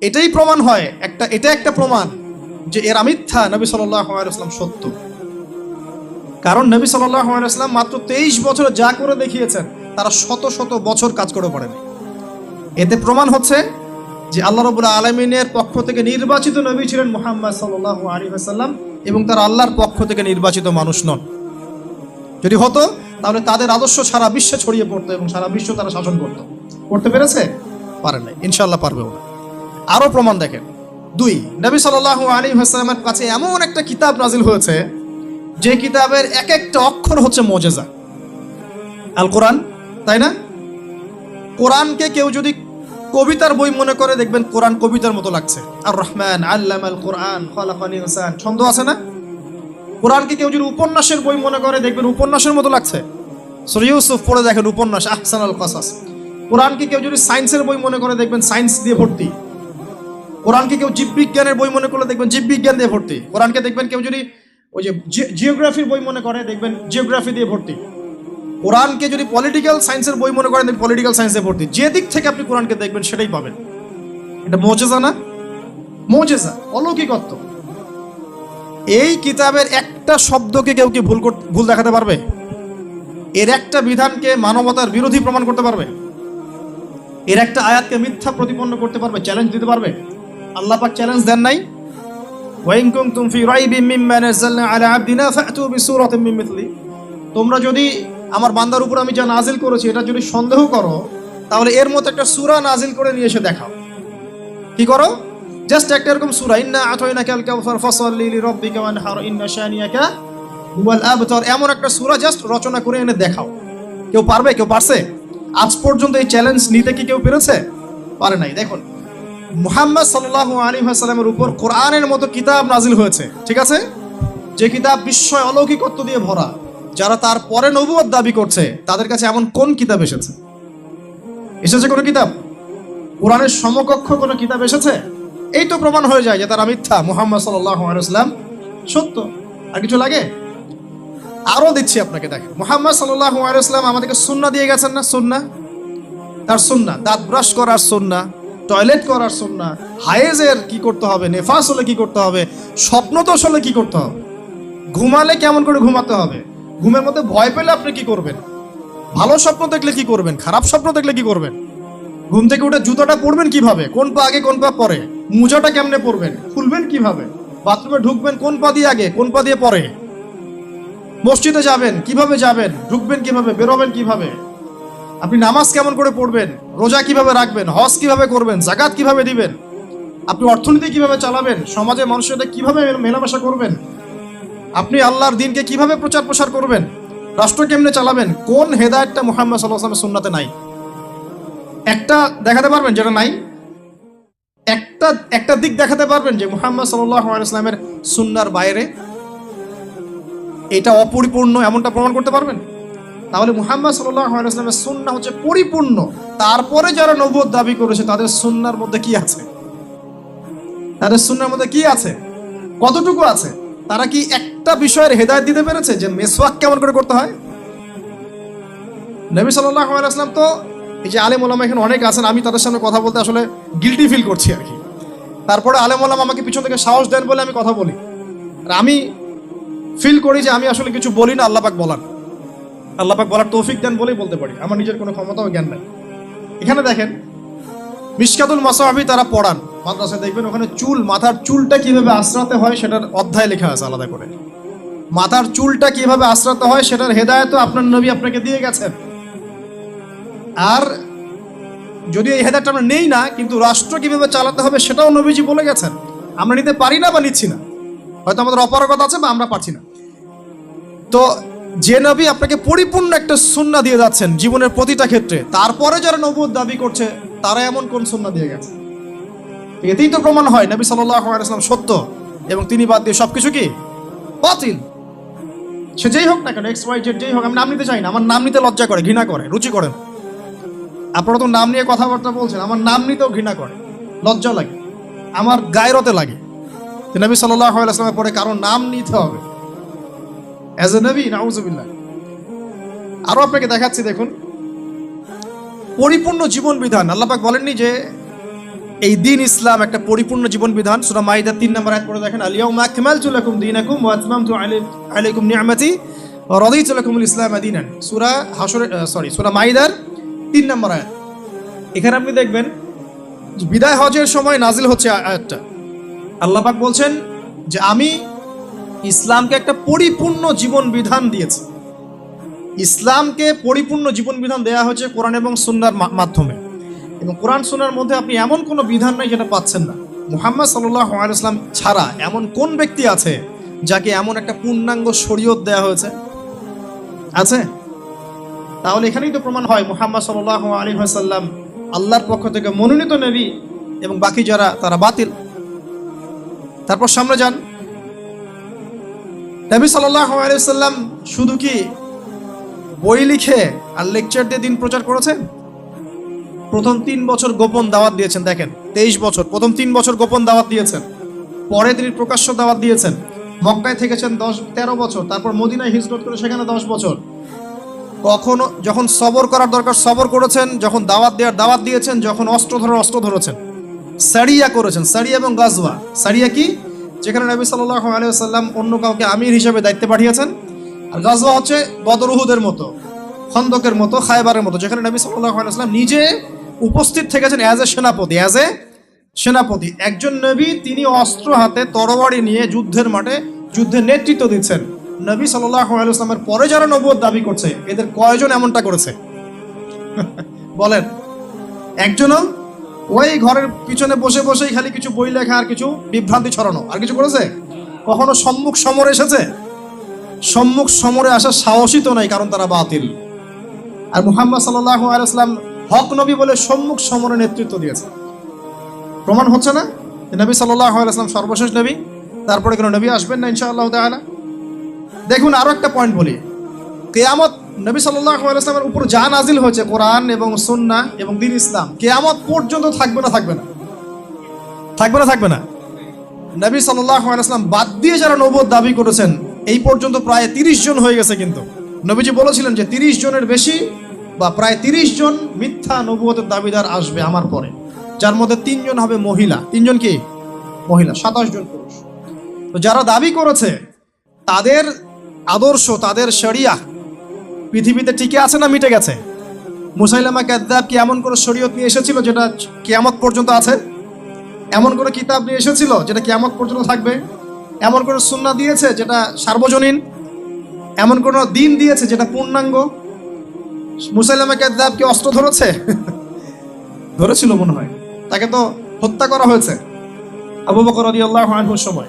এটাই প্রমাণ হয়, একটা, এটা একটা প্রমাণ যে এরা মিথ্যা নবী সাল্লাম সত্য। কারণ নবী সাল্লাম মাত্র তেইশ বছর যা করে দেখিয়েছেন, তারা শত শত বছর কাজ করে পড়েন। এতে প্রমাণ হচ্ছে যে আল্লাহ রবুল্লাহ আলমিনের পক্ষ থেকে নির্বাচিত নবী ছিলেন মোহাম্মদ সাল্লাহ আলী আসাল্লাম এবং তারা আল্লাহর পক্ষ থেকে নির্বাচিত মানুষ নন। যদি হতো, তাহলে তাদের আদর্শ সারা বিশ্বে ছড়িয়ে পড়তো এবং সারা বিশ্ব তারা শাসন করতো। করতে পেরেছে? পারেন নাই। ইনশাল্লাহ পারবে ওরা আরও প্রমাণ দেখেন। দুই, নবী সাল্লাহ আলী হাসলামের কাছে এমন একটা কিতাব নাজিল হয়েছে, যে কিতাবের এক একটা অক্ষর হচ্ছে মজেজা। আল কোরআন, তাই না? কোরআনকে কেউ যদি কবিতার বই মনে করে, দেখবেন কোরআন কবিতার মতো লাগছে। আর রহমান, আল্লাম আল কোরআন খলাফানি হোসেন ছন্দ আছে না? কোরআনকে কেউ যদি উপন্যাসের বই মনে করে, দেখবেন উপন্যাসের মতো লাগছে। সরি ইউসুফ পড়ে দেখেন উপন্যাস আহসান আল কাসাস। কোরআনকে কেউ যদি সায়েন্সের বই মনে করে, দেখবেন সায়েন্স দিয়ে ভর্তি। কোরআনকে কেউ জীববিজ্ঞানের বই মনে করলে দেখবেন জীববিজ্ঞান দিয়ে ভর্তি। কোরআনকে দেখবেন কেউ যদি ওই যে জিওগ্রাফির বই মনে করে, দেখবেন জিওগ্রাফি দিয়ে ভর্তি। কোরআনকে যদি পলিটিক্যাল সায়েন্সের বই মনে করেন পলিটিক্যাল সায়েন্সে ভর্তি। যে দিক থেকে আপনি কোরআনকে দেখবেন, সেটাই পাবেন। এটা মোজেজা না? মোজেজা, অলৌকিকত্ব। এই কিতাবের একটা শব্দকে কেউ কি ভুল ভুল দেখাতে পারবে? এর একটা বিধানকে মানবতার বিরোধী প্রমাণ করতে পারবে? এর একটা আয়াতকে মিথ্যা প্রতিপন্ন করতে পারবে? চ্যালেঞ্জ দিতে পারবে? আল্লাহ পাক চ্যালেঞ্জ দেন নাই। ওয়াইন কুনতুম ফি রাইবিম মিম্মা নাযালনা আলা আবদিনা ফাতু মিথলি। তোমরা যদি আমার বান্দার উপর আমি যা নাজিল করেছি, এটা যদি সন্দেহ করো, তাহলে এর মতো একটা সূরা নাজিল করে নিয়ে এসে দেখাও। কি করো? জাস্ট একটা এরকম সূরা, ইন্না আতাইনাকা আল কাউসার ফাসাল্লি লিরাব্বিকা ওয়ানহার, ইন্না শানিয়াকা হুয়াল আবতার। এমন একটা সূরা জাস্ট রচনা করে এনে দেখাও। কেউ পারবে? কেউ পারছে? আজ পর্যন্ত এই চ্যালেঞ্জ নিতে কি কেউ পেরেছে? পারে নাই। দেখুন মুহাম্মদ সাল্লাল্লাহু আলাইহি ওয়াসাল্লামের উপর কোরআনের মতো কিতাব নাজিল হয়েছে। ঠিক আছে? যে কিতাব বিস্ময় অলৌকিকত্ব দিয়ে ভরা, যারা তার পরে নবুয়ত দাবি করছে, তাদের কাছে এমন কোন কিতাব এসেছে? এসেছে কোনো কিতাব? কোরআনের সমকক্ষ কোনো কিতাব এসেছে? এই তো প্রমাণ হয়ে যায় যে তারা মিথ্যা। মুহাম্মদ আলাইহি সত্য। আর কিছু লাগে? আরও দিচ্ছি আপনাকে দেখেন। মোহাম্মদ সাল্লাহ আমাদেরকে সুন্নাহ দিয়ে গেছেন না? সুন্না তার সুন্না দাঁত ব্রাশ করার সুন্নাহ। টয়লেট করার সুন্নাহ হায়েজের কি করতে হবে? নেফাস হলে কি করতে হবে? স্বপ্ন স্বপ্নদোষ হলে কি করতে হবে? ঘুমালে কেমন করে ঘুমাতে হবে? ঘুমের মধ্যে ভয় পেলে আপনি কি করবেন? ভালো স্বপ্ন দেখলে কি করবেন? খারাপ স্বপ্ন দেখলে কি করবেন? ঘুম থেকে উঠে জুতোটা পরবেন কীভাবে? কোন পা আগে, কোন পা পরে? মোজাটা কেমনে পরবেন? খুলবেন কীভাবে? বাথরুমে ঢুকবেন কোন পা দিয়ে আগে, কোন পা দিয়ে পরে? মসজিদে যাবেন, কীভাবে যাবেন? ঢুকবেন কীভাবে? বেরোবেন কীভাবে? আপনি নামাজ কেমন করে পড়বেন? রোজা কীভাবে রাখবেন? হজ কীভাবে করবেন? জাকাত কীভাবে দিবেন? আপনি অর্থনীতি কীভাবে চালাবেন? সমাজে মানুষের সাথে কীভাবে মেলামেশা করবেন? আপনি আল্লাহর দিনকে কীভাবে প্রচার প্রসার করবেন? রাষ্ট্র কেমনে চালাবেন? কোন হেদায়তটা মুহাম্মদ সাল্লাহ আসলামের সুন্নাতে নাই? একটা দেখাতে পারবেন যেটা নাই? একটা একটা দিক দেখাতে পারবেন যে মুহাম্মদ সাল্লাহ ইসলামের সুন্নার বাইরে? এটা অপরিপূর্ণ এমনটা প্রমাণ করতে পারবেন? তাহলে মুহাম্মদ সাল্লাহ ইসলামের সুন্না হচ্ছে পরিপূর্ণ। তারপরে যারা নবুয়ত দাবি করেছে, তাদের সুন্নার মধ্যে কি আছে? তাদের সুন্নার মধ্যে কি আছে? কতটুকু আছে? তারা কি একটা বিষয়ের হেদায়ত দিতে পেরেছে যে মেসওয়াক কেমন করে করতে হয়? নবী সাল্লাহ আসলাম তো, এই যে আলেম ওলামা এখানে অনেক আছেন, আমি তাদের সামনে কথা বলতে আসলে গিলটি ফিল করছি আর কি। তারপরে আলেম ওলাম আমাকে পিছন থেকে সাহস দেন বলে আমি কথা বলি। আর আমি ফিল করি যে আমি আসলে কিছু বলি না আল্লাপাক বলার আল্লাপাক বলার তৌফিক দেন বলেই বলতে পারি। আমার নিজের কোনো ক্ষমতা ও জ্ঞান নাই। এখানে দেখেন, মিসকাতুল মাসাহাবি তারা পড়ান। মাদ্রাসায় দেখবেন ওখানে চুল, মাথার চুলটা কীভাবে আশ্রাতে হয় সেটার অধ্যায় লেখা আছে আলাদা করে। মাথার চুলটা কীভাবে আশ্রাতে হয় সেটার হেদায়ত আপনার নবী আপনাকে দিয়ে গেছেন। আর যদি এই হেদায়তটা আমরা নেই না, কিন্তু রাষ্ট্র কীভাবে চালাতে হবে সেটাও নবীজি বলে গেছেন। আমরা নিতে পারি না বা নিচ্ছি না। হয়তো আমাদের অপারগতা আছে বা আমরা পারছি না। তো যে নবী আপনাকে পরিপূর্ণ একটা সুন্না দিয়ে যাচ্ছেন জীবনের প্রতিটা ক্ষেত্রে, তারপরে যারা নবুদ দাবি করছে, তারা এমন কোন সুন্না দিয়ে গেছে? এতেই তো প্রমাণ হয়, নবী সাল্লাম সত্য, এবং তিনি বাদ দিয়ে সবকিছু কি? বাতিল। সে যেই হোক না কেন এক্স ওয়াই জেড যেই হোক, আমি নাম নিতে চাই না, আমার নাম নিতে লজ্জা করে, ঘৃণা করে, রুচি করেন আপনারা তো নাম নিয়ে কথাবার্তা বলছেন, আমার নাম নিতেও ঘৃণা করে, লজ্জা লাগে, আমার গায়রতে লাগে। নবী সাল্লাহ আসলামের পরে কারও নাম নিতে হবে। অ্যাজ এ নবী নাউজুবিল্লাহ আরও আপনাকে দেখাচ্ছি, দেখুন। পরিপূর্ণ জীবন বিধান। আল্লাপাক বলেননি যে, এই দিন ইসলাম একটা পরিপূর্ণ জীবন বিধান। সুরা মাইদা তিন নম্বর আয়াত পড়ে দেখেন আলিয়াউমা আকমালতু লাকুম দীনাকুম ওয়া আতমামতু আলাই- আলাইকুম নি'মাতি ওয়া রাদিতু লাকুমুল ইসলাম দীনান। সূরা হাসর সরি সূরা মাইদার তিন নম্বর আয়াত। এখানে আপনি দেখবেন, বিদায় হজের সময় নাজিল হচ্ছে আয়াতটা। আল্লাহ পাক বলছেন যে, আমি ইসলামকে একটা পরিপূর্ণ জীবন বিধান দিয়েছে। ইসলামকে পরিপূর্ণ জীবন বিধান দেওয়া হয়েছে কোরআন এবং সুন্নার মাধ্যমে। এবং কোরআন সুন্নার মধ্যে আপনি এমন কোনো বিধান নাই যেটা পাচ্ছেন না। মুহাম্মদ সাল্লাহ ইসলাম ছাড়া এমন কোন ব্যক্তি আছে যাকে এমন একটা পূর্ণাঙ্গ শরীয়ত দেওয়া হয়েছে? আছে? তাহলে এখানেই তো প্রমাণ হয় মুহাম্মদ সাল্লাহ আলী সাল্লাম আল্লাহর পক্ষ থেকে মনোনীত নেবি এবং বাকি যারা, তারা বাতিল। তারপর সামনে যান। নবী সাল্লাহ আলাইসাল্লাম শুধু কি বই লিখে আর লেকচার দিয়ে দিন প্রচার করেছেন? প্রথম তিন বছর গোপন দাওয়াত দিয়েছেন, দেখেন, তেইশ বছর, প্রথম তিন বছর গোপন দাওয়াত দিয়েছেন, পরে তিনি প্রকাশ্য দাওয়াত দিয়েছেন, মক্কায় থেকেছেন দশ, তেরো বছর, তারপর মদিনায় হিজরত করে সেখানে দশ বছর। কখনো, যখন সবর করার দরকার, সবর করেছেন, যখন দাওয়াত দেওয়ার দাওয়াত দিয়েছেন, যখন অস্ত্র ধরার অস্ত্র ধরেছেন, সারিয়া করেছেন, সারিয়া এবং গাজওয়া, সারিয়া কি? যেখানে নবী সাল্লাহ আলিয়াল্লাম অন্য কাউকে আমির হিসেবে দায়িত্বে পাঠিয়েছেন। আর গাজওয়া হচ্ছে বদরুহুদের মতো, খন্দকের মতো, খায়বারের মতো, যেখানে নবী সাল্লাহ আলিয়াল্লাম নিজে উপস্থিত থেকেছেন অ্যাজ এ সেনাপতি অ্যাজ এ সেনাপতি। একজন নবী, তিনি অস্ত্র হাতে তরবারি নিয়ে যুদ্ধের মাঠে যুদ্ধের নেতৃত্ব দিচ্ছেন। নবী আলাইসলামের পরে যারা নবুয়ত দাবি করছে, এদের কয়জন এমনটা করেছে? বলেন, একজনও ওই ঘরের পিছনে বসে বসেই খালি কিছু বই লেখা আর কিছু বিভ্রান্তি ছড়ানো। আর কিছু করেছে? কখনো সম্মুখ সমরে এসেছে? সম্মুখ সমরে আসার সাহসই তো নাই কারণ তারা বাতিল। আর মুহাম্মদ সাল্লাহ আলাইসলাম হক নবী বলে সম্মুখ সমরে নেতৃত্ব দিয়েছে। প্রমাণ হচ্ছে না নবী সাল্লাহ আলাইসলাম সর্বশেষ নবী, তারপরে কোনো নবী আসবেন না ইনশাআল্লাহ দেখুন আরও একটা পয়েন্ট বলি। কেয়ামত নবী সাল্লাহ উপর যা নাজিল হয়েছে কোরআন এবং সুন্না এবং দিন ইসলাম, কেয়ামত পর্যন্ত থাকবে না থাকবে না। থাকবে না থাকবে না। নবী আলাইসলাম বাদ দিয়ে যারা নবদ দাবি করেছেন, এই পর্যন্ত প্রায় তিরিশ জন হয়ে গেছে কিন্তু। নবীজি বলেছিলেন যে তিরিশ জনের বেশি বা প্রায় তিরিশ জন মিথ্যা নবুয়তের দাবিদার আসবে আমার পরে। যার মধ্যে তিনজন হবে মহিলা। তিনজন কি? মহিলা, সাতাশ জন পুরুষ। তো যারা দাবি করেছে, তাদের আদর্শ, তাদের শরিয়া পৃথিবীতে টিকে আছে না মিটে গেছে? মুসাইলামা কাদ্দাব কি এমন কোনো শরীয়ত নিয়ে এসেছিল যেটা কিয়ামত পর্যন্ত আছে? এমন কোনো কিতাব নিয়ে এসেছিল যেটা কিয়ামত পর্যন্ত থাকবে? এমন কোনো সুন্না দিয়েছে যেটা সার্বজনীন? এমন কোনো দিন দিয়েছে যেটা পূর্ণাঙ্গ? মুসাইলামা কাদ্দাব কি অস্ত্র ধরেছে? ধরেছিল মনে হয়। তাকে তো হত্যা করা হয়েছে। আবু বকর রাদিয়াল্লাহু আনহুর সময়।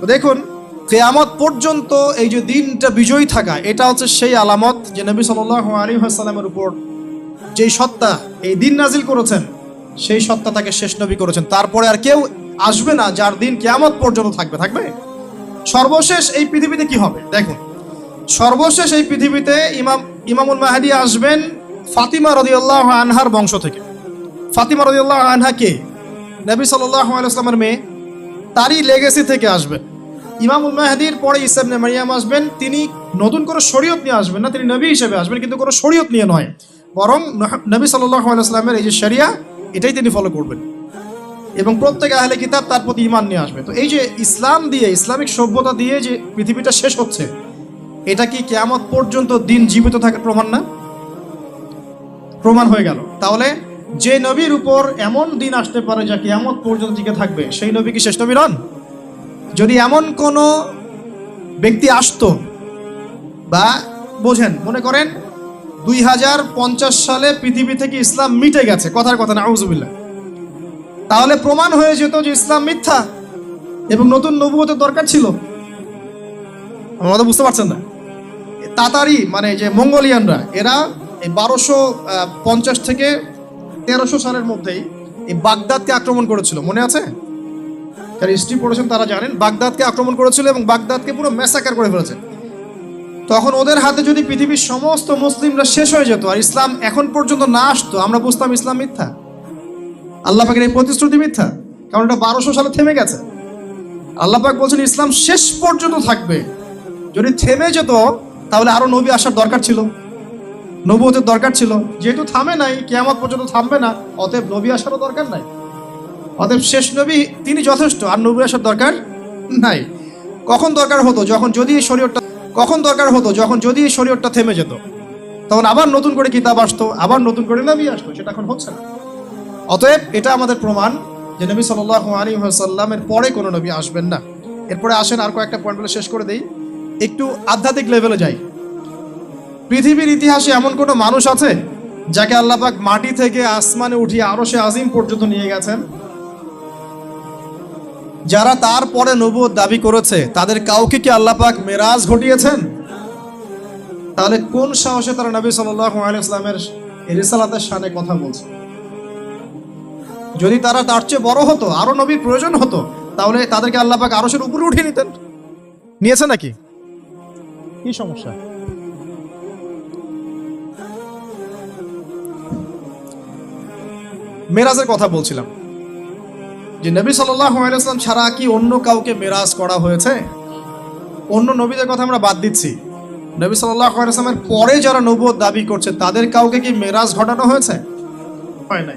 তো দেখুন কেয়ামত পর্যন্ত এই যে দিনটা বিজয়ী থাকা, এটা হচ্ছে সেই আলামত যে নবী সাল্লাল্লাহু আলাইহি ওয়াসাল্লামের উপর যেই সত্তা এই দিন নাজিল করেছেন, সেই সত্তা তাকে শেষ নবী করেছেন। তারপরে আর কেউ আসবে না যার দিন কেয়ামত পর্যন্ত থাকবে। থাকবে? সর্বশেষ এই পৃথিবীতে কি হবে? দেখুন, সর্বশেষ এই পৃথিবীতে ইমাম, ইমামুল মাহাদি আসবেন ফাতিমা রদিয়াল্লাহ আনহার বংশ থেকে। ফাতিমা রদিয়াল্লাহ আনহা কে? নবী সাল্লাহ আলাইসলামের মেয়ে। তারই লেগেসি থেকে আসবেন। ইমামুল মাহাদির পরে ইসাবনে মারিয়াম আসবেন, তিনি নতুন করে শরীয়ত নিয়ে আসবেন না, তিনি নবী হিসেবে আসবেন, কিন্তু কোনো শরীয়ত নিয়ে নয়। বরং নবী সাল্লাহ এই যে শরিয়া, এটাই তিনি ফলো করবেন। এবং প্রত্যেক আহলে কিতাব তার প্রতি ইমান নিয়ে আসবে। তো এই যে ইসলাম দিয়ে, ইসলামিক সভ্যতা দিয়ে যে পৃথিবীটা শেষ হচ্ছে, এটা কি কেয়ামত পর্যন্ত দিন জীবিত থাকার প্রমাণ না? প্রমাণ হয়ে গেল। তাহলে যে নবীর উপর এমন দিন আসতে পারে যা কেয়ামত পর্যন্ত টিকে থাকবে, সেই নবী কি শেষ নবী নন? যদি এমন কোনো ব্যক্তি আসতো বা, বোঝেন, মনে করেন দুই হাজার পঞ্চাশ সালে পৃথিবী থেকে ইসলাম মিটে গেছে, কথার কথা না আউজুবিল্লাহ তাহলে প্রমাণ হয়ে যেত যে ইসলাম মিথ্যা এবং নতুন নবুয়তের দরকার ছিল। আমাদের বুঝতে পারছেন না? তাতারি মানে যে মঙ্গোলিয়ানরা, এরা এই বারোশো পঞ্চাশ থেকে তেরোশো সালের মধ্যেই এই বাগদাদকে আক্রমণ করেছিল, মনে আছে? যারা হিস্ট্রি পড়েছেন, তারা জানেন, বাগদাদকে আক্রমণ করেছিল এবং বাগদাদকে পুরো ম্যাসাকার করে ফেলেছে। তখন ওদের হাতে যদি পৃথিবীর সমস্ত মুসলিমরা শেষ হয়ে যেত আর ইসলাম এখন পর্যন্ত না আসতো, আমরা বুঝতাম ইসলাম মিথ্যা। আল্লাহ পাকের এই প্রতিশ্রুতি মিথ্যা, কারণ এটা বারোশো সালে থেমে গেছে। আল্লাহ পাক বলছেন, ইসলাম শেষ পর্যন্ত থাকবে। যদি থেমে যেত, তাহলে আরও নবী আসার দরকার ছিল। নবুয়তের দরকার ছিল। যেহেতু থামে নাই, কেয়ামত পর্যন্ত থামবে না, অতএব নবী আসারও দরকার নাই। অতএব শেষ নবী, তিনি যথেষ্ট, আর নবী আসার দরকার নাই। কখন দরকার হতো যখন যদি শরীরটা কখন দরকার হতো যখন যদি শরীরটা থেমে যেত? তখন আবার নতুন করে কিতাব আসতো, আবার নতুন করে নবী আসতো, সেটা এখন হচ্ছে না। অতএব এটা আমাদের প্রমাণ যে নবী সাল্লাহ আলী সাল্লামের পরে কোনো নবী আসবেন না। এরপরে আসেন আর কয়েকটা পয়েন্ট বলে শেষ করে দেই। একটু আধ্যাত্মিক লেভেলে যাই। পৃথিবীর ইতিহাসে এমন কোনো মানুষ আছে যাকে আল্লাপাক মাটি থেকে আসমানে উঠিয়ে আরও সে আজিম পর্যন্ত নিয়ে গেছেন? যারা তারপরে নবুয়ত দাবি করেছে, তাদের কাউকে কি আল্লাপাক মেরাজ ঘটিয়েছেন? তাহলে কোন সাহসে তারা নবী সাল্লামের রিসালাতের সানে কথা বলছে? যদি তারা তার চেয়ে বড় হতো, আরও নবীর প্রয়োজন হতো, তাহলে তাদেরকে আল্লাপাক আরশের উপরে উঠিয়ে নিতেন। নিয়েছে নাকি? কি সমস্যা? মেরাজের কথা বলছিলাম। যে নবী সাল্লাম ছাড়া কি অন্য কাউকে মেরাজ করা হয়েছে? অন্য নবীদের কথা আমরা বাদ দিচ্ছি। নবী সাল্লামের পরে যারা নবুয়ত দাবি করছে, তাদের কাউকে কি মেরাজ ঘটানো হয়েছে? হয় নাই।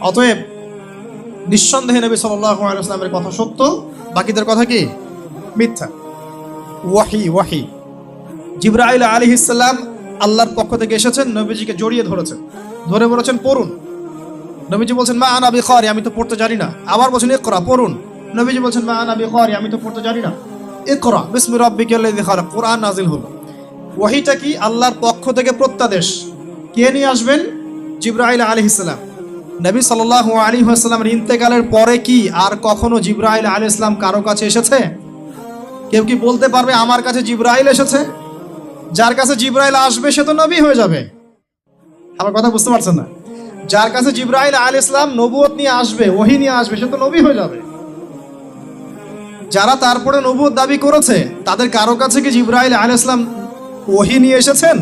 অতএব নিঃসন্দেহে নবী সাল্লামের কথা সত্য, বাকিদের কথা কি? মিথ্যা। ওয়াহি ওয়াহি। জিব্রাইল আলী ইসলাম আল্লাহর পক্ষ থেকে এসেছেন, নবীজিকে জড়িয়ে ধরেছেন। ধরে বলেছেন, পড়ুন। নবীজি বলছেন, মা আনাবি খারি আমি তো পড়তে জানি না। আবার বলছেন, ইকরা, পড়ুন। নবীজি বলছেন, মা আনাবি খারি আমি তো পড়তে জানি না। ইকরা, বিসমি রাব্বিকাল্লাযী খালাক। কোরআন নাজিল হলো। ওয়াহিটা কি? আল্লাহর পক্ষ থেকে প্রত্যাদেশ। কে নিয়ে আসবেন? জিব্রাইল আলাইহিস সালাম। নবী সাল্লাল্লাহু আলাইহি ওয়াসাল্লামের ইন্তেকালের পরে কি আর কখনো জিব্রাইল আলাইহিস সালাম কারও কাছে এসেছে? কেউ কি বলতে পারবে আমার কাছে জিব্রাইল এসেছে? যার কাছে জিব্রাইল আসবে, সে তো নবী হয়ে যাবে। আমার কথা বুঝতে পারছেন না? যার কাছে জিব্রাইল আল ইসলাম নবুয়ত নিয়ে আসবে, ওহি নিয়ে আসবে, সে তো নবী হয়ে যাবে। যারা তারপরে নবুয়ত দাবি করেছে, তাদের কারও কাছে কি জিব্রাইল আল ইসলাম ওহি নিয়ে এসেছেন?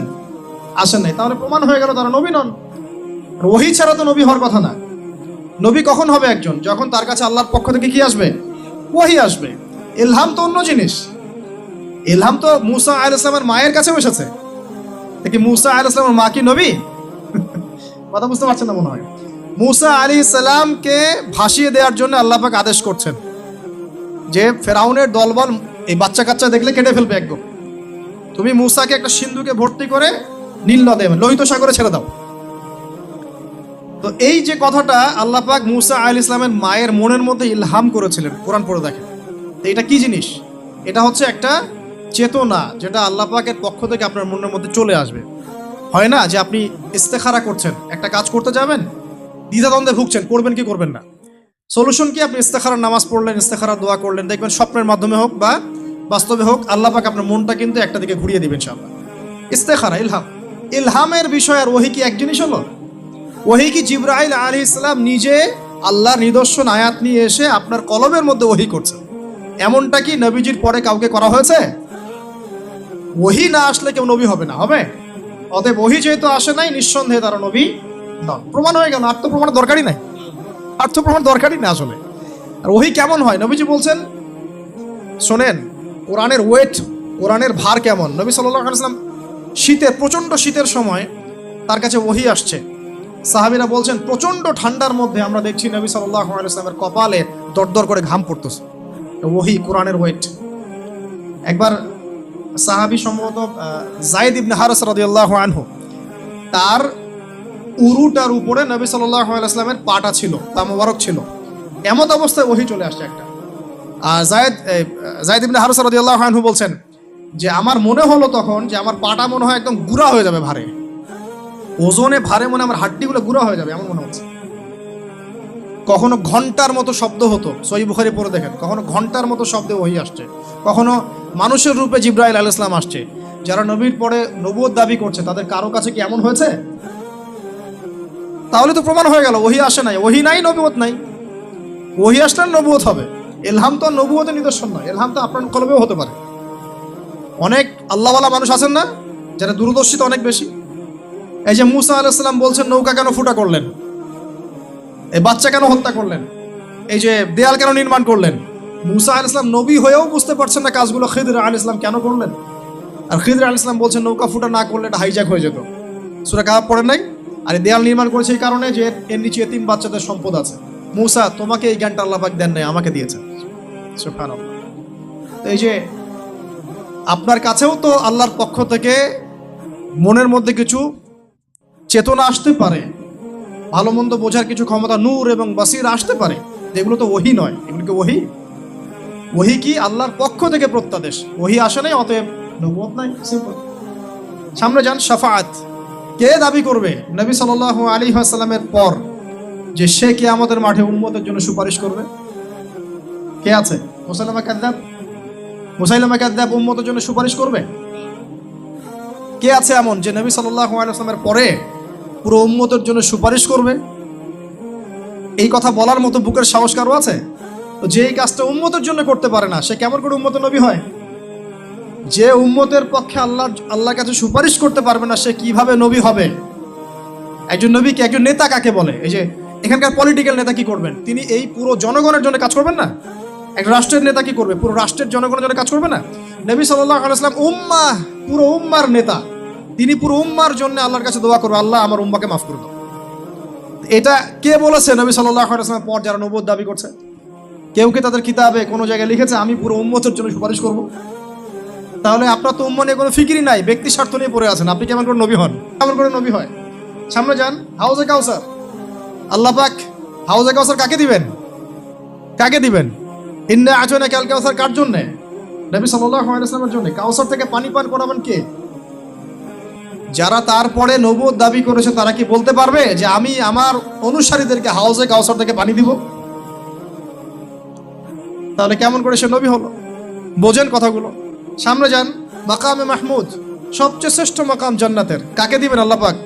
আসেন নাই। তাহলে প্রমাণ হয়ে গেল তারা নবী নন। ওহি ছাড়া তো নবী হওয়ার কথা না। নবী কখন হবে একজন? যখন তার কাছে আল্লাহর পক্ষ থেকে কি আসবে? ওহি আসবে। এলহাম তো অন্য জিনিস। এলহাম তো মুসা আল ইসলামের মায়ের কাছেও এসেছে। দেখি মুসা আল ইসলামের মা কি নবী? কথা বুঝতে পারছেন না মনে হয়। মুসা আলী সালামকে ভাসিয়ে দেওয়ার জন্য আল্লাহ পাক আদেশ করছেন যে ফেরাউনের দলবল এই বাচ্চা কাচ্চা দেখলে কেটে ফেলবে একদম। তুমি মুসাকে একটা সিন্ধুকে ভর্তি করে নীল নদে, লোহিত সাগরে ছেড়ে দাও। তো এই যে কথাটা আল্লাহ পাক মুসা আল ইসলামের মায়ের মনের মধ্যে ইলহাম করেছিলেন, কোরআন পড়ে দেখেন। তো এটা কি জিনিস? এটা হচ্ছে একটা চেতনা যেটা আল্লাহ পাকের পক্ষ থেকে আপনার মনের মধ্যে চলে আসবে। হয় না যে আপনি ইস্তেখারা করছেন, একটা কাজ করতে যাবেন, দ্বিধাদ্বন্দ্বে ভুগছেন, করবেন কি করবেন না। সলিউশন কি? আপনি ইস্তেখারার নামাজ পড়লেন ইস্তেখারা দোয়া করলেন, দেখবেন স্বপ্নের মাধ্যমে হোক বা বাস্তবে হোক, আল্লাহ পাক আপনার মনটা কিন্তু একটা দিকে ঘুরিয়ে দিবেন সামনে ইস্তেখারা, ইলহাম। ইলহামের বিষয় আর ওহি কি এক জিনিস হলো? ওহি কি জিব্রাইল আলী ইসলাম নিজে আল্লাহর নিদর্শন আয়াত নিয়ে এসে আপনার কলমের মধ্যে ওহি করছে? এমনটা কি নবীজির পরে কাউকে করা হয়েছে? ওহি না আসলে কেউ নবী হবে না, হবে? অতএব ওহি যেহেতু আসে নাই, নিঃসন্দেহে তারা নবী নন। প্রমাণ হয়ে গেল আত্মপ্রমাণ দরকারই নাই। আত্মপ্রমাণ দরকারই না আসলে। আর ওহি কেমন হয়? নবীজি বলছেন, শোনেন, কোরআনের ওয়েট কোরআনের ভার কেমন? নবী আলাইসলাম শীতের, প্রচণ্ড শীতের সময় তার কাছে ওহি আসছে। সাহাবিরা বলছেন, প্রচণ্ড ঠান্ডার মধ্যে আমরা দেখছি নবী আলাইসলামের কপালে দরদর করে ঘাম পড়তেছে। ওহি, কোরআনের ওয়েট একবার সাহাবি সম্ভবত জাইদ ইবনে হারস রাদিয়াল্লাহু আনহু, তার উরুটার উপরে নবী সাল্লাল্লাহু আলাইহি ওয়াসাল্লামের পাটা ছিল, তা মোবারক ছিল। এমত অবস্থায় ওহি চলে আসছে একটা। আর জায়েদ জায়েদ ইবনে হারস রাদিয়াল্লাহু আনহু বলছেন যে, আমার মনে হলো তখন যে, আমার পাটা মনে হয় একদম গুঁড়া হয়ে যাবে ভারে। ওজনে ভারে মনে আমার হাড্ডিগুলো গুঁড়া হয়ে যাবে, এমন মনে হচ্ছে। কখনো ঘণ্টার মতো শব্দ হতো। সই বুখারি পরে দেখেন, কখনো ঘণ্টার মতো শব্দে ওহি আসছে। কখনো মানুষের রূপে জিব্রাইল আল ইসলাম আসছে। যারা নবীর পরে নবুয় দাবি করছে, তাদের কারও কাছে কি এমন হয়েছে? তাহলে তো প্রমাণ হয়ে গেল, ওহি আসে নাই। ওহি নাই, নবুয়ত নাই। ওহি আসলে নবুয়ত হবে। এলহাম তো নবুয়তের নিদর্শন নয়। এলহাম তো আপনার কলবেও হতে পারে। অনেক আল্লাহওয়ালা মানুষ আছেন না, যারা দূরদর্শিতা অনেক বেশি। এই যে মুসা আলাইসাল্লাম বলছেন, নৌকা কেন ফুটা করলেন? এই বাচ্চা কেন হত্যা করলেন? এই যে দেয়াল কেন নির্মাণ করলেন? মুসা আল ইসলাম নবী হয়েও বুঝতে পারছেন না কাজগুলো খিদির আল ইসলাম কেন করলেন? আর খিদির আল ইসলাম বলছেন, নৌকা ফুটা না করলে এটা হাইজ্যাক হয়ে যেত। সুরা কাহাব পড়ে নাই? আর এই দেয়াল নির্মাণ করেছে এই কারণে যে এর নিচে এতিম বাচ্চাদের সম্পদ আছে। মুসা, তোমাকে এই জ্ঞানটা আল্লাহ দেন নাই, আমাকে দিয়েছে এই যে আপনার কাছেও তো আল্লাহর পক্ষ থেকে মনের মধ্যে কিছু চেতনা আসতে পারে। ভালো মন্দ বোঝার কিছু ক্ষমতা নূর এবং বাসির আসতে পারে। এগুলো তো ওহি নয়। এগুলো কি ওহি? ওহি কি আল্লাহর পক্ষ থেকে প্রত্যাদেশ? ওহি আসে নাই, অতএব নবুয়ত নাই, সিম্পল। সামনে যান, শাফাআত। কে দাবি করবে? নবী সাল্লাল্লাহু আলাইহি ওয়াসাল্লামের পর যে সে কে আমাদের মাঠে উন্মতের জন্য সুপারিশ করবে? কে আছে? মুসাইলামা কাদ্দাব? মুসাইলামা কাদ্দাব উম্মতের জন্য সুপারিশ করবে? কে আছে এমন যে নবী সাল্লাল্লাহু আলাইহি ওয়াসাল্লামের পরে পুরো উম্মতের জন্য সুপারিশ করবে। এই কথা বলার মতো বুকের সাহস কারও আছে? তো যে এই কাজটা উম্মতের জন্য করতে পারে না, সে কেমন করে উম্মতের নবী হয়? যে উম্মতের পক্ষে আল্লাহ আল্লাহর কাছে সুপারিশ করতে পারবে না, সে কীভাবে নবী হবে? একজন নবীকে একজন নেতা কাকে বলে? এই যে এখানকার পলিটিক্যাল নেতা কি করবেন? তিনি এই পুরো জনগণের জন্য কাজ করবেন না? এক রাষ্ট্রের নেতা কি করবে? পুরো রাষ্ট্রের জনগণের জন্য কাজ করবে না? নবী সাল্লাহ আলাইসলাম উম্মা পুরো উম্মার নেতা। তিনি পুরো উম্মার জন্য আল্লাহর কাছে দোয়া করবে, আল্লাহ আমার উম্মাকে মাফ করে দাও। এটা কে বলেছে? নবী সাল্লাহ আলাইসলামের পর যারা নবদ দাবি করছে, কেউ কি তাদের কিতাবে কোনো জায়গায় লিখেছে, আমি পুরো উম্মতের জন্য সুপারিশ করব তাহলে আপনার তো উম্মা নিয়ে কোনো ফিকিরই নাই, ব্যক্তি স্বার্থ নিয়ে পড়ে আছেন, আপনি কেমন করে নবী হন? কেমন করে নবী হয়। সামনে যান, হাউজে কাউসার। আল্লাহ পাক হাউজে কাউসার কাকে দিবেন? কাকে দিবেন? ইন্না আচনে কাল কাউসার কার জন্যে? নবী সাল্লাল্লাহু আলাইহি ওয়াসাল্লামের জন্য। কাউসার থেকে পানি পান করাবেন কে? যারা তারপরে নবুয়ত দাবি করেছে, তারা কি বলতে পারবে যে আমি আমার অনুসারীদেরকে হাউজে কাউসার থেকে পানি দিব? তাহলে কেমন করে সে নবী হলো? বোঝেন কথাগুলো। সামনে যান, মাকামে মাহমুদ, সবচেয়ে শ্রেষ্ঠ মাকাম জান্নাতের। কাকে দিবেন আল্লাহ পাক?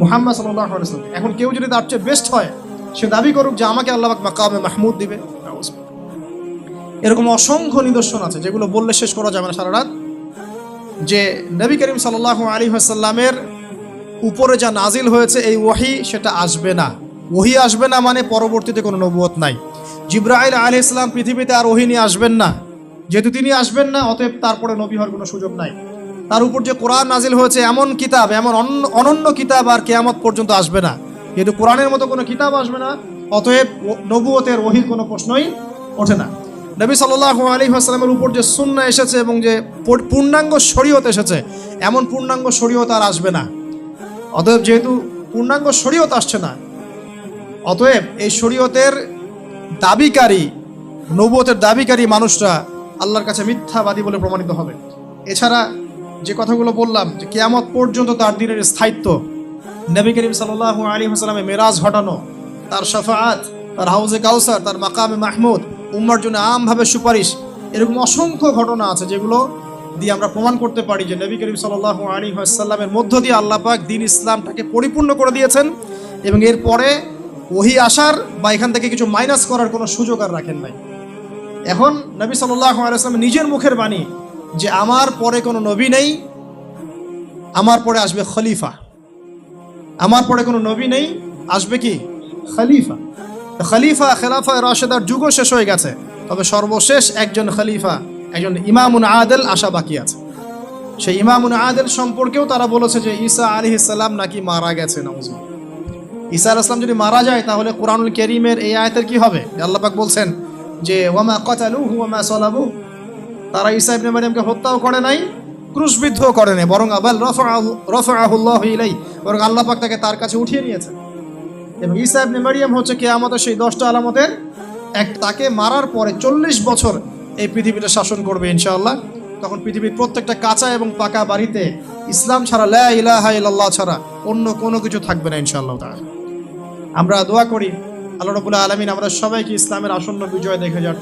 মুহাম্মদ সাল্লাল্লাহু এখন কেউ যদি তার চেয়ে বেস্ট হয়, সে দাবি করুক যে আমাকে আল্লাহ পাক মাকামে মাহমুদ দিবে। এরকম অসংখ্য নিদর্শন আছে যেগুলো বললে শেষ করা যাবে না সারা রাত। যে নবী করিম সাল্লাল্লাহু আলাইহি ওয়াসাল্লামের উপরে যা নাজিল হয়েছে এই ওহি সেটা আসবে না। ওহি আসবে না মানে পরবর্তীতে কোনো নবুয়ত নাই। জিব্রাইল আলী ইসলাম পৃথিবীতে আর ওহি নিয়ে আসবেন না। যেহেতু তিনি আসবেন না, অতএব তারপরে নবী হওয়ার কোনো সুযোগ নাই। তার উপর যে কোরআন নাজিল হয়েছে, এমন কিতাব, এমন অনন্য কিতাব আর কেয়ামত পর্যন্ত আসবে না। যেহেতু কোরআনের মতো কোনো কিতাব আসবে না, অতএব নবুয়তের ওহির কোনো প্রশ্নই ওঠে না। নবী সাল্লাল্লাহু আলাইহি ওয়াসাল্লামের উপর যে সুন্নাহ এসেছে এবং যে পূর্ণাঙ্গ শরীয়ত এসেছে, এমন পূর্ণাঙ্গ শরীয়ত আর আসবে না। অতএব যেহেতু পূর্ণাঙ্গ শরীয়ত আসছে না, অতএব এই শরীয়তের দাবিকারী নবতের দাবিকারী মানুষরা আল্লাহর কাছে মিথ্যাবাদী বলে প্রমাণিত হবে। এছাড়া যে কথাগুলো বললাম যে কেয়ামত পর্যন্ত তার দিনের স্থায়িত্ব, নবী করিম সাল্লাল্লাহু আলী হাসালামে মেরাজ ঘটানো, তার শাফাআত, তার হাউজে কাউসার, তার মাকামে মাহমুদ উম্মার জন্য আমভাবে সুপারিশ। এরকম অসংখ্য ঘটনা আছে যেগুলো দিয়ে আমরা প্রমাণ করতে পারি যে নবী করিম সাল্লাল্লাহু আলী সাল্লামের মধ্য দিয়ে আল্লাহ পাক দিন ইসলামটাকে পরিপূর্ণ করে দিয়েছেন এবং এরপরে ওহি আসার বা এখান থেকে কিছু মাইনাস করার কোনো সুযোগ আর রাখেন নাই। এখন নবী সাল্লাহ আলাইসলাম নিজের মুখের বাণী যে আমার পরে কোনো নবী নেই, আমার পরে আসবে খলিফা। আমার পরে কোনো নবী নেই, আসবে কি? খলিফা। খলিফা খেলাফা রাশেদার যুগও শেষ হয়ে গেছে। তবে সর্বশেষ একজন খলিফা, একজন ইমামুন আদেল আশা বাকি আছে। সেই ইমামুন আদেল সম্পর্কেও তারা বলেছে যে ঈসা আলী ইসাল্লাম নাকি মারা গেছে নাউজুবিল্লাহ ঈসা আলাইহিস সালাম যদি মারা যায়, তাহলে কোরআনুল করিমের এই আয়তের কি হবে? আল্লাহ পাক বলছেন যে, ওয়ামা কাতালুহু, ওয়ামা সালাবু তারা ঈসা ইবনে মারইয়ামকে হত্যাও করে নাই, ক্রুশবিদ্ধও করে নাই, বরং আবাল রাফাআহু, রাফাআহুল্লাহু ইলাই বরং আল্লাহ পাক তাকে তার কাছে উঠিয়ে নিয়েছেন। এবং ঈসা ইবনে মারিয়াম হচ্ছে কিয়ামতের সেই দশটা আলামতের এক, তাকে মারার পরে চল্লিশ বছর এই পৃথিবীটা শাসন করবে ইনশাআল্লাহ। তখন পৃথিবীর প্রত্যেকটা কাঁচা এবং পাকা বাড়িতে ইসলাম ছাড়া লা ইলাহা ইল্লাল্লাহ ছাড়া অন্য কোনো কিছু থাকবে না ইনশাআল্লাহ তাআলা। আমরা দোয়া করি, আল্লাহ রবুল্লাহ আলমিন আমরা সবাইকে ইসলামের আসন্ন বিজয় দেখে যাওয়ার